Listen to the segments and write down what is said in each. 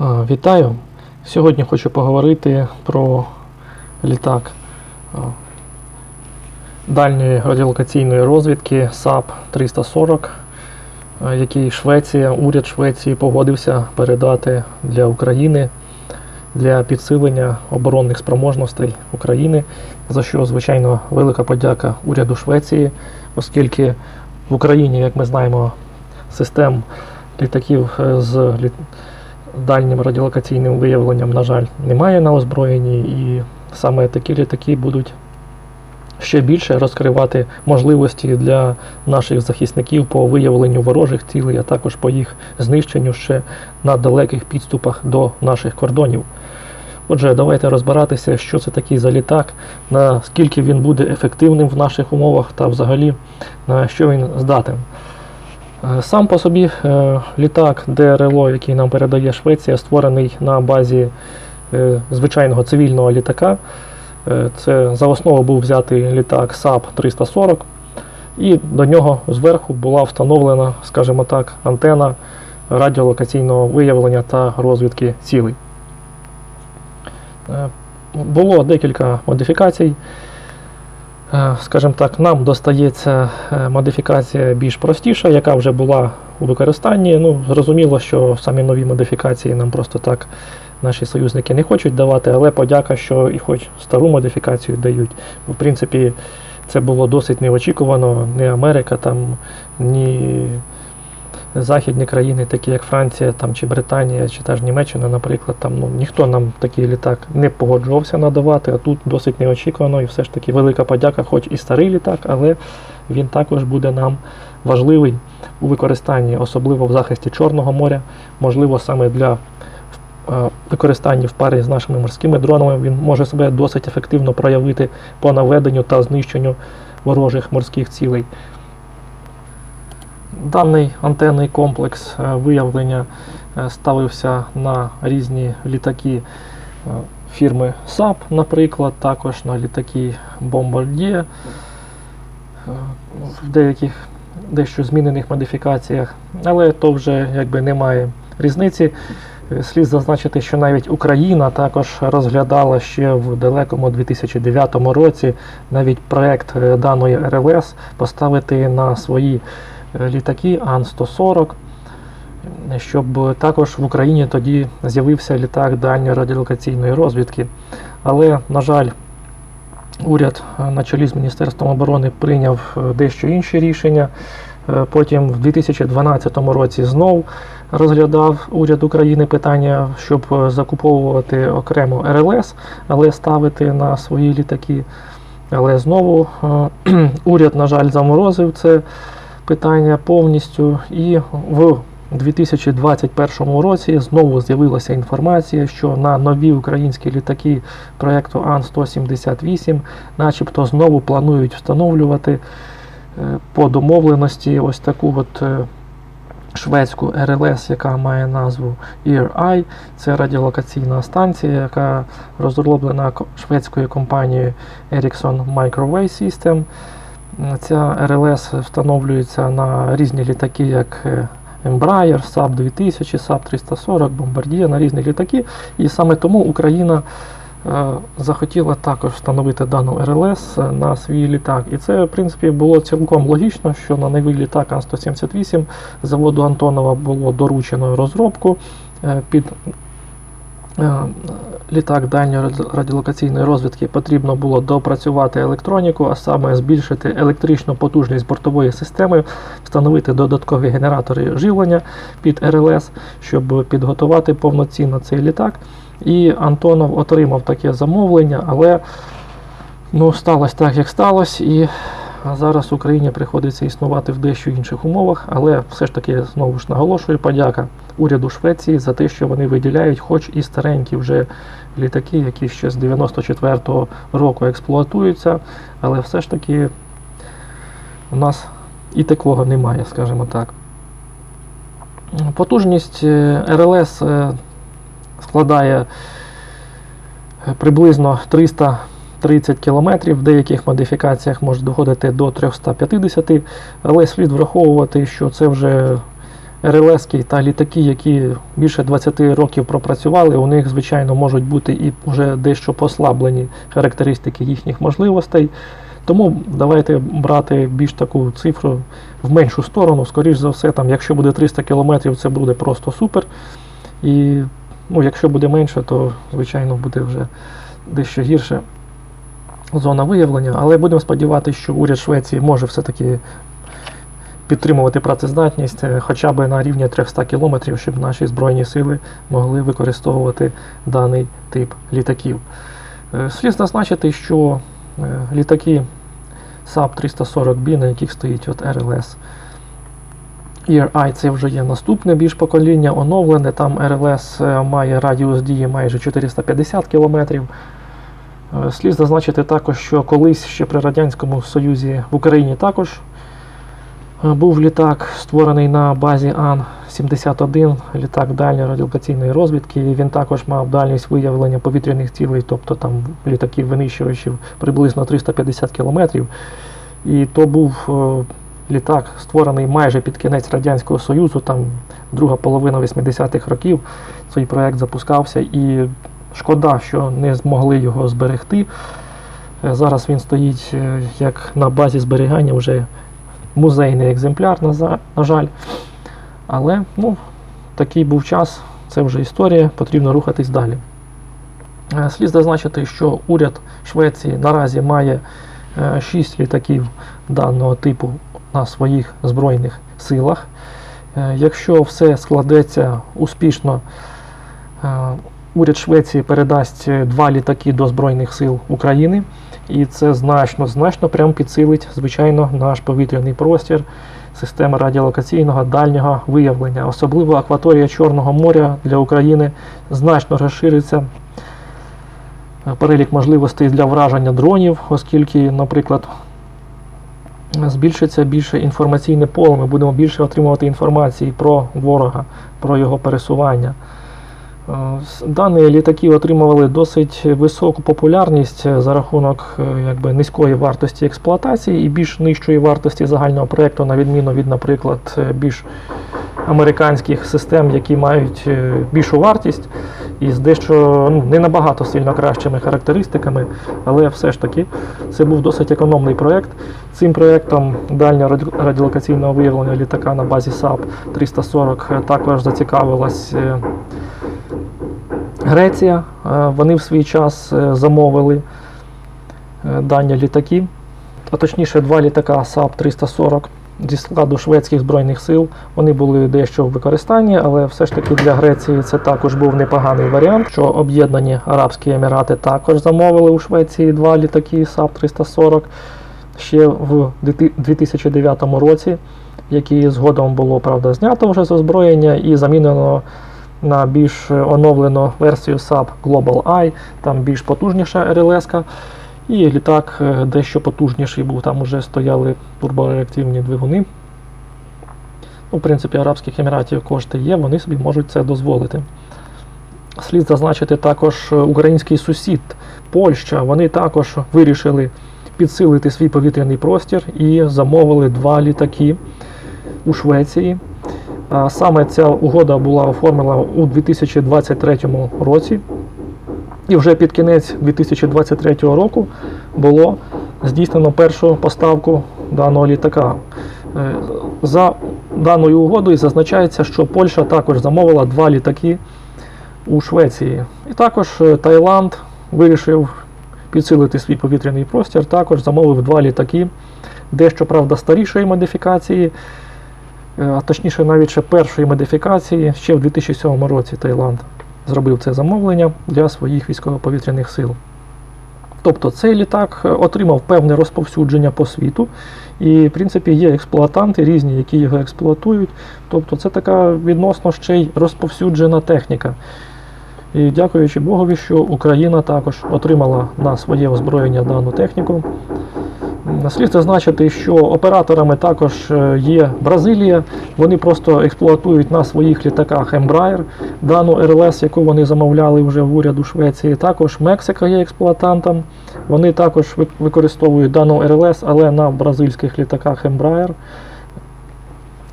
Вітаю! Сьогодні хочу поговорити про літак дальньої радіолокаційної розвідки САП 340, який Швеція, уряд Швеції погодився передати для України для підсилення оборонних спроможностей України, за що, звичайно, велика подяка уряду Швеції, оскільки в Україні, як ми знаємо, систем літаків е, з літ- дальнім радіолокаційним виявленням, на жаль, немає на озброєнні, і саме такі літаки будуть ще більше розкривати можливості для наших захисників по виявленню ворожих цілей, а також по їх знищенню ще на далеких підступах до наших кордонів. Отже, давайте розбиратися, що це такий за літак, наскільки він буде ефективним в наших умовах та взагалі на що він здатен. Е, Сам по собі е, літак ДРЛО, який нам передає Швеція, створений на базі е, звичайного цивільного літака. Це за основу був взятий літак САП 340, і до нього зверху була встановлена, скажімо так, антена радіолокаційного виявлення та розвідки цілей. Було декілька модифікацій. Е, Скажімо так, нам достається е, модифікація більш простіша, яка вже була у використанні. Ну, зрозуміло, що самі нові модифікації нам просто так наші союзники не хочуть давати, але подяка, що і хоч стару модифікацію дають. В принципі, це було досить неочікувано. Ні Америка, там, ні західні країни, такі як Франція там, чи Британія, чи та ж Німеччина, наприклад, там, ну, ніхто нам такий літак не погоджувався надавати, а тут досить неочікувано і все ж таки велика подяка, хоч і старий літак, але він також буде нам важливий у використанні, особливо в захисті Чорного моря, можливо, саме для використання в парі з нашими морськими дронами. Він може себе досить ефективно проявити по наведенню та знищенню ворожих морських цілей. Даний антенний комплекс е, виявлення е, ставився на різні літаки е, фірми SAP, наприклад, також на літаки Bombardier, в деяких дещо змінених модифікаціях, але то вже якби немає різниці. Слід зазначити, що навіть Україна також розглядала ще в далекому 2009 році навіть проект даної РЛС поставити на свої літаки Ан-140, е, щоб також в Україні тоді з'явився літак дальньої радіолокаційної розвідки. Але, на жаль, уряд е, на чолі з Міністерством оборони прийняв е, дещо інші рішення. Е, Потім в 2012 році знов розглядав уряд України питання, щоб е, закуповувати окремо РЛС, але ставити на свої літаки. Але знову е, уряд, на жаль, заморозив це питання повністю. І в 2021 році знову з'явилася інформація, що на нові українські літаки проєкту Ан-178 начебто знову планують встановлювати е, по домовленості ось таку от е, шведську РЛС, яка має назву ERI. Це радіолокаційна станція, яка розроблена шведською компанією Ericsson Microwave System. М, Ця РЛС встановлюється на різні літаки, як е, Embraer, Saab 2000, Saab 340, Bombardier, на різні літаки. І саме тому Україна е, захотіла також встановити дану РЛС на свій літак. І це, в принципі, було цілком логічно, що на новий літак Ан-178 заводу Антонова було доручено розробку е, під е, літак дальньої радіолокаційної розвідки потрібно було допрацювати електроніку, а саме збільшити електричну потужність бортової системи, встановити додаткові генератори живлення під РЛС, щоб підготувати повноцінно цей літак. І Антонов отримав таке замовлення, але ну, сталося так, як сталося, і зараз Україні приходиться існувати в дещо інших умовах, але все ж таки знову ж наголошую, подяка уряду Швеції за те, що вони виділяють, хоч і старенькі вже літаки, які ще з 94-го року експлуатуються, але все ж таки у нас і такого немає, скажімо так. Потужність е, РЛС е, складає приблизно 300. 30 км, в деяких модифікаціях може доходити до 350 але слід враховувати, що це вже РЛСки та літаки, які більше 20 років пропрацювали, у них, звичайно, можуть бути і вже дещо послаблені характеристики їхніх можливостей. Тому давайте брати більш таку цифру в меншу сторону. Скоріше за все, там, якщо буде 300 км, це буде просто супер. І ну, якщо буде менше, то звичайно буде вже дещо гірше зона виявлення. Але будемо сподіватися, що уряд Швеції може все-таки підтримувати працездатність е, хоча б на рівні 300 км, щоб наші Збройні сили могли використовувати даний тип літаків. Е, Слід зазначити, що е, літаки САП 340B, на яких стоїть от РЛС. ERI це вже є наступне більш покоління, оновлене. Там РЛС має радіус дії майже 450 км. Е, Слід зазначити також, що колись ще при Радянському Союзі в Україні також е, був літак, створений на базі Ан-71, літак дальньої радіолокаційної розвідки. І він також мав дальність виявлення повітряних цілей, тобто там літаків винищувачів приблизно 350 км. І то був е, літак, створений майже під кінець Радянського Союзу, там друга половина 80-х років цей проект запускався. І шкода, що не змогли його зберегти. Е, Зараз він стоїть е, як на базі зберігання, вже музейний екземпляр, на, жаль. Але ну, такий був час, це вже історія, потрібно рухатись далі. Е, Слід зазначити, що уряд Швеції наразі має 6 літаків даного типу на своїх збройних силах. Якщо все складеться успішно, уряд Швеції передасть е, два літаки до Збройних сил України, і це значно, значно прям підсилить, звичайно, наш повітряний простір, система радіолокаційного дальнього виявлення. Особливо акваторія Чорного моря для України значно розшириться. Е, Перелік можливостей для враження дронів, оскільки, наприклад, збільшиться більше інформаційне поле, ми будемо більше отримувати інформації про ворога, про його пересування. Е, Дані літаки отримували досить високу популярність е, за рахунок е, якби, низької вартості експлуатації і більш нижчої вартості загального проєкту, на відміну від, наприклад, більш американських систем, які мають більшу вартість і з дещо ну, не набагато сильно кращими характеристиками, але все ж таки це був досить економний проєкт. Цим проєктом дальнього радіолокаційного виявлення літака на базі САП 340 також зацікавилась Греція. Е, Вони в свій час е, замовили е, дані літаки, а точніше два літака САП 340 зі складу шведських збройних сил. Вони були дещо в використанні, але все ж таки для Греції це також був непоганий варіант. Що об'єднані Арабські Емірати також замовили у Швеції два літаки САП 340 ще в 2009 році, які згодом було правда знято вже з озброєння і замінено на більш оновлену версію SAP Global Eye, там більш потужніша РЛС. І літак е, дещо потужніший був, там вже стояли турбореактивні двигуни. Ну, в принципі, Арабських Еміратів кошти є, вони собі можуть це дозволити. Слід зазначити також е, український сусід Польща. Вони також вирішили підсилити свій повітряний простір і замовили два літаки у Швеції. Саме ця угода була оформлена у 2023 році. І вже під кінець 2023 року було здійснено першу поставку даного літака. Е, За даною угодою зазначається, що Польща також замовила два літаки у Швеції. І також е, Таїланд вирішив підсилити свій повітряний простір, також замовив два літаки, дещо, правда, старішої модифікації, а точніше навіть ще першої модифікації, ще в 2007 році Таїланд зробив це замовлення для своїх військово-повітряних сил. Тобто цей літак е, отримав певне розповсюдження по світу, і, в принципі, є експлуатанти різні, які його експлуатують. Тобто це така відносно ще й розповсюджена техніка. І дякуючи Богові, що Україна також отримала на своє озброєння дану техніку. Слід зазначити, що операторами також е, є Бразилія. Вони просто експлуатують на своїх літаках Embraer дану РЛС, яку вони замовляли вже в уряду Швеції. Також Мексика є експлуатантом. Вони також використовують дану РЛС, але на бразильських літаках Embraer.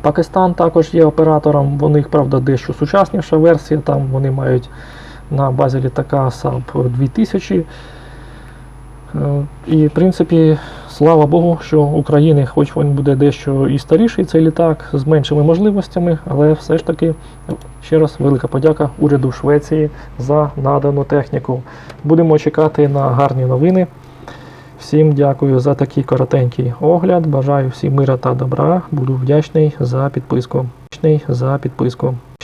Пакистан також є оператором, у них, правда, дещо сучасніша версія, там вони мають на базі літака SAP 2000. Е, І, в принципі, слава Богу, що України, хоч він буде дещо і старіший цей літак, з меншими можливостями, але все ж таки, ще раз велика подяка уряду Швеції за надану техніку. Будемо чекати на гарні новини. Всім дякую за такий коротенький огляд. Бажаю всім мира та добра. Буду вдячний за підписку. За підписку.